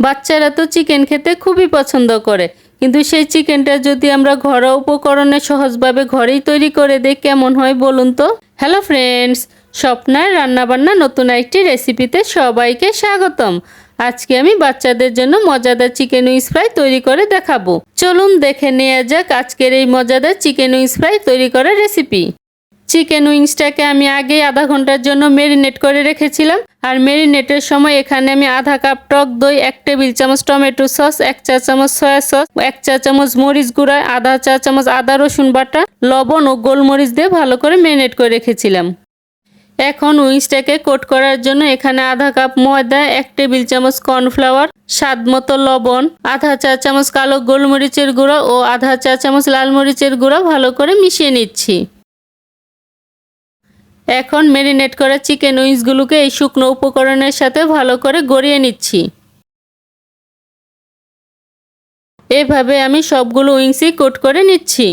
বাচ্চারা তো চিকেন খেতে খুবই পছন্দ করে। কিন্তু সেই চিকেনটা যদি আমরা ঘরোয়া উপকরণে সহজভাবে ঘরেই তৈরি করে দিই, কেমন হয় বলুন তো? হ্যালো ফ্রেন্ডস স্বপ্নার রান্নাবান্না নতুন একটি রেসিপিতে সবাইকে স্বাগতম। আজকে আমি বাচ্চাদের জন্য মজাদার চিকেন উইংস ফ্রাই তৈরি করে দেখাবো। চলুন দেখে নেওয়া যাক আজকের এই মজাদার চিকেন উইংস ফ্রাই তৈরি করার রেসিপি চিকেন উইংসটাকে আমি আগে আধা ঘণ্টার জন্য মেরিনেট করে রেখেছিলাম। আর মেরিনেটের সময় এখানে আমি আধা কাপ টক দই, এক টেবিল চামচ টমেটো সস, এক চা চামচ সয়া সস, এক চা চামচ মরিচ গুঁড়া, আধা চা চামচ আদা রসুন বাটা, লবণ ও গোলমরিচ দিয়ে ভালো করে মেরিনেট করে রেখেছিলাম। এখন উইংসটাকে কোট করার জন্য এখানে আধা কাপ ময়দা, এক টেবিল চামচ কর্নফ্লাওয়ার, স্বাদ মতো লবণ, আধা চা চামচ কালো গোলমরিচের গুঁড়া ও আধা চা চামচ লাল মরিচের গুঁড়া ভালো করে মিশিয়ে নিচ্ছি। এখন মেরিনেট করা চিকেন উইংসগুলোকে এই শুকনো উপকরণের সাথে ভালো করে গড়িয়ে নিচ্ছি। এভাবে আমি সবগুলো উইংসই কোট করে নিচ্ছি।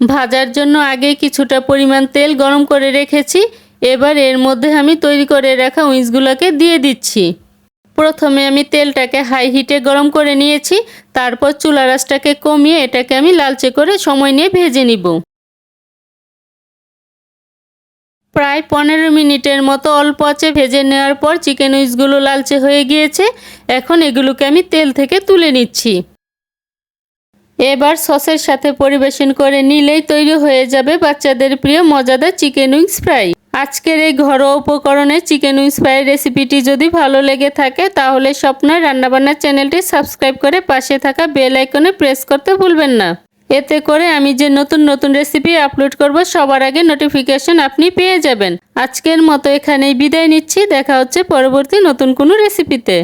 ভাজার জন্য আগে কিছুটা পরিমাণ তেল গরম করে রেখেছি, এবার এর মধ্যে আমি তৈরি করে রাখা উইংসগুলোকে দিয়ে দিচ্ছি। প্রথমে আমি তেলটাকে হাই হিটে গরম করে নিয়েছি, তারপর চুলা রাসটাকে কমিয়ে এটাকে আমি লালচে করে সময় নিয়ে ভেজে নিব। প্রায় পনেরো মিনিটের মতো অল্প আঁচে ভেজে নেওয়ার পর চিকেন উইসগুলো লালচে হয়ে গিয়েছে। এখন এগুলোকে আমি তেল থেকে তুলে নিচ্ছি। এবার সসের সাথে পরিবেশন করে নিলেই তৈরি হয়ে যাবে বাচ্চাদের প্রিয় মজাদার চিকেন উইংস ফ্রাই আজকের এই ঘরোয়া উপকরণে চিকেন উইংস ফ্রাই রেসিপিটি যদি ভালো লেগে থাকে, তাহলে স্বপ্নের রান্নাবান্নার চ্যানেলটি সাবস্ক্রাইব করে পাশে থাকা বেল আইকনে প্রেস করতে ভুলবেন না। এতে করে আমি যে নতুন নতুন রেসিপি আপলোড করব, সবার আগে নোটিফিকেশন আপনি পেয়ে যাবেন। আজকের মতো এখানেই বিদায় নিচ্ছি, দেখা হচ্ছে পরবর্তী নতুন কোনো রেসিপিতে